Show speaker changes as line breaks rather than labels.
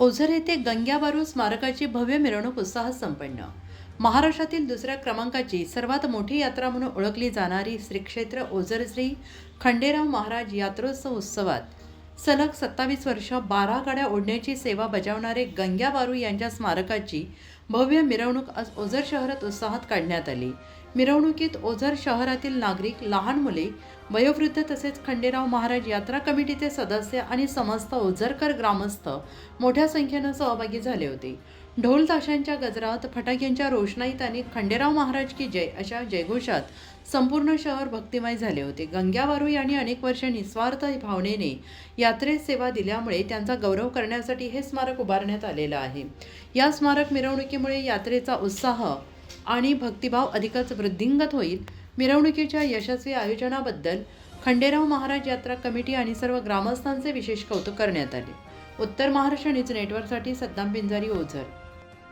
ओझर येथे गंग्याबारू स्मारकाची भव्य मिरवणूक उत्साहात संपन्न. महाराष्ट्रातील दुसऱ्या क्रमांकाची सर्वात मोठी यात्रा म्हणून ओळखली जाणारी श्रीक्षेत्र ओझर श्री खंडेराव महाराज यात्रोत्सव उत्सवात सलग सत्तावीस वर्ष बारा गाड्या ओढण्याची सेवा बजावणारे गंग्याबारू यांच्या स्मारकाची भव्य मिरवणूक आज ओझर शहरात उत्साहात काढण्यात आली. मिरवणुकीत ओझर शहरातील नागरिक लहान मुले वयोवृद्ध तसेच खंडेराव महाराज यात्रा कमिटीचे सदस्य आणि समस्त ओझरकर ग्रामस्थ मोठ्या संख्येनं सहभागी झाले होते. ढोल ताशांच्या गजरात फटाक्यांच्या रोषणाईत आणि खंडेराव महाराज की जय अशा जयघोषात संपूर्ण शहर भक्तिमय झाले होते. गंग्याबारू यांनी अनेक वर्ष निस्वार्थ भावनेने यात्रेत सेवा दिल्यामुळे त्यांचा गौरव करण्यासाठी हे स्मारक उभारण्यात आलेलं आहे. या स्मारक मिरवणुकी मिरवणुकीमुळे यात्रेचा उत्साह आणि भक्तिभाव अधिकच वृद्धिंगत होईल. मिरवणुकीच्या यशस्वी आयोजनाबद्दल खंडेराव महाराज यात्रा कमिटी आणि सर्व ग्रामस्थांचे विशेष कौतुक करण्यात आले. उत्तर महाराष्ट्र न्यूज नेटवर्कसाठी सद्दाम पिंजारी ओझर.